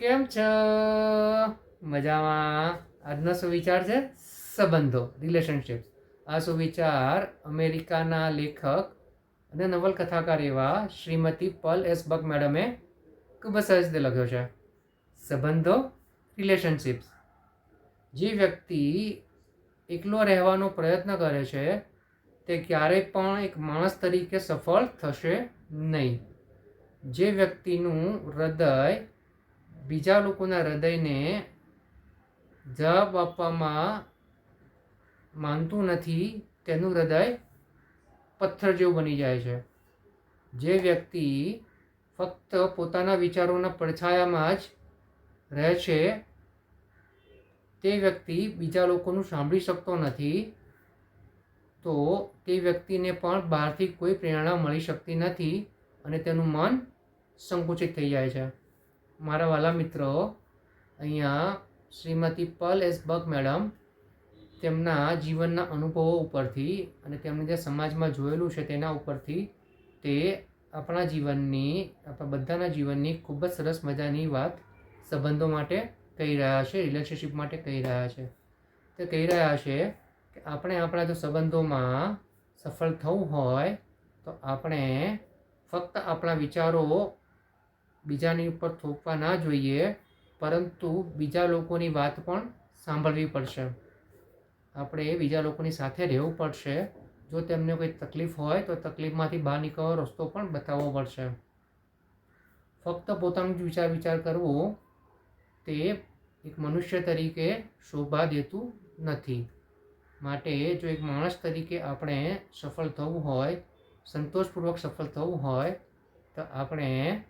કેમ છો? મજામાં. આજનો સુવિચાર છે સંબંધો રિલેશનશિપ આ સુવિચાર અમેરિકાના લેખક અને નવલકથાકાર એવા શ્રીમતી પલ એસ બક મેડમે ખૂબ સરસ રીતે લખ્યો છે. સંબંધો રિલેશનશિપ્સ જે વ્યક્તિ એકલો રહેવાનો પ્રયત્ન કરે છે, તે ક્યારેય પણ એક માણસ તરીકે સફળ થશે નહીં. જે વ્યક્તિનું હૃદય બીજા લોકોના હૃદયને જવાબ આપવામાં માનતું નથી, તેનું હૃદય પથ્થર જેવું બની જાય છે. જે વ્યક્તિ ફક્ત પોતાના વિચારોના પડછાયામાં જ રહે છે, તે વ્યક્તિ બીજા લોકોનું સાંભળી શકતો નથી, તો તે વ્યક્તિને પણ બહારથી કોઈ પ્રેરણા મળી શકતી નથી અને તેનું મન સંકુચિત થઈ જાય છે. મારા વાલા મિત્રો, અહીંયા શ્રીમતી પલ એસ બક મેડમ, તેમના જીવનના અનુભવો ઉપરથી અને તેમણે જે સમાજમાં જોયેલું છે તેના ઉપરથી તે આપણા જીવનની, આપણા બધાના જીવનની ખૂબ જ સરસ મજાની વાત સંબંધો માટે કહી રહ્યા છે રિલેશનશિપ માટે કહી રહ્યા છે. તે કહી રહ્યા છે કે આપણે આપણા જો સંબંધોમાં સફળ થવું હોય તો આપણે ફક્ત આપણા વિચારો બીજાની ઉપર થોપવા ના જોઈએ, પરંતુ બીજા લોકોની વાત પણ સાંભળવી પડશે. આપણે બીજા લોકોની સાથે રહેવું પડશે. જો તેમને કોઈ તકલીફ હોય, તો તકલીફમાંથી બહાર નીકળવાનો રસ્તો પણ બતાવવો પડશે. ફક્ત પોતાનું જ વિચાર વિચાર કરવો, તે એક મનુષ્ય તરીકે શોભા દેતું નથી. માટે જો એક માણસ તરીકે આપણે સફળ થવું હોય, સંતોષપૂર્વક સફળ થવું હોય, તો આપણે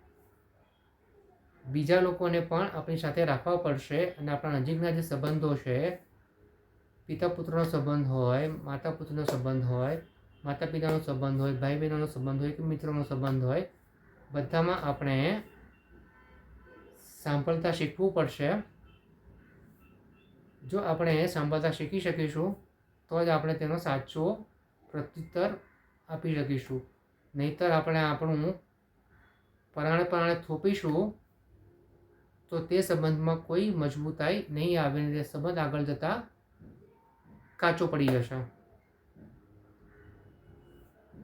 બીજા લોકોને પણ આપણી સાથે રાખવા પડશે અને આપણા નજીકના જે સંબંધો છે પિતા પુત્રનો સંબંધ હોય માતા પુત્રનો સંબંધ હોય માતા પિતાનો સંબંધ હોય ભાઈ બહેનોનો સંબંધ હોય કે મિત્રોનો સંબંધ હોય, બધામાં આપણે સાંભળતા શીખવું પડશે. જો આપણે સાંભળતા શીખી શકીશું, તો જ આપણે તેનો સાચો પ્રત્યુત્તર આપી શકીશું. નહીતર આપણે આપણું પરાણે પરાણે થોપીશું તો તે સંબંધમાં કોઈ મજબૂતાઈ નહીં આવે અને તે સંબંધ આગળ જતાં કાચો પડી જશે.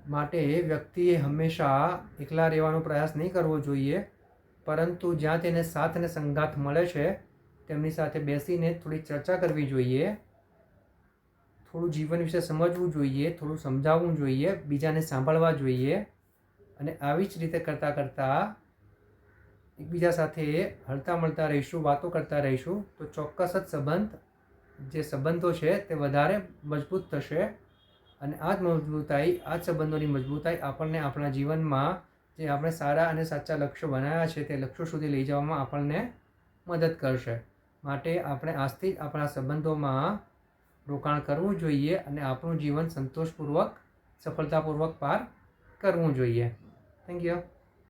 માટે વ્યક્તિએ હંમેશા એકલા રહેવાનો પ્રયાસ નહીં કરવો જોઈએ, પરંતુ જ્યાં તેને સાથ અને સંગાથ મળે છે, તેમની સાથે બેસીને થોડી ચર્ચા કરવી જોઈએ, થોડું જીવન વિશે સમજવું જોઈએ, થોડું સમજાવવું જોઈએ, બીજાને સાંભળવા જોઈએ અને આવી જ રીતે કરતાં કરતાં એકબીજા સાથે હળતા મળતા રહીશું, વાતો કરતા રહીશું, તો ચોક્કસ જ સંબંધ, જે સંબંધો છે તે વધારે મજબૂત થશે અને આ જ મજબૂતાઈ, આ જ સંબંધોની મજબૂતાઈ આપણને આપણા જીવનમાં જે આપણે સારા અને સાચા લક્ષ્યો બનાવ્યા છે તે લક્ષ્યો સુધી લઈ જવામાં આપણને મદદ કરશે. માટે આપણે આજથી જ આપણા સંબંધોમાં રોકાણ કરવું જોઈએ અને આપણું જીવન સંતોષપૂર્વક, સફળતાપૂર્વક પાર કરવું જોઈએ. Thank you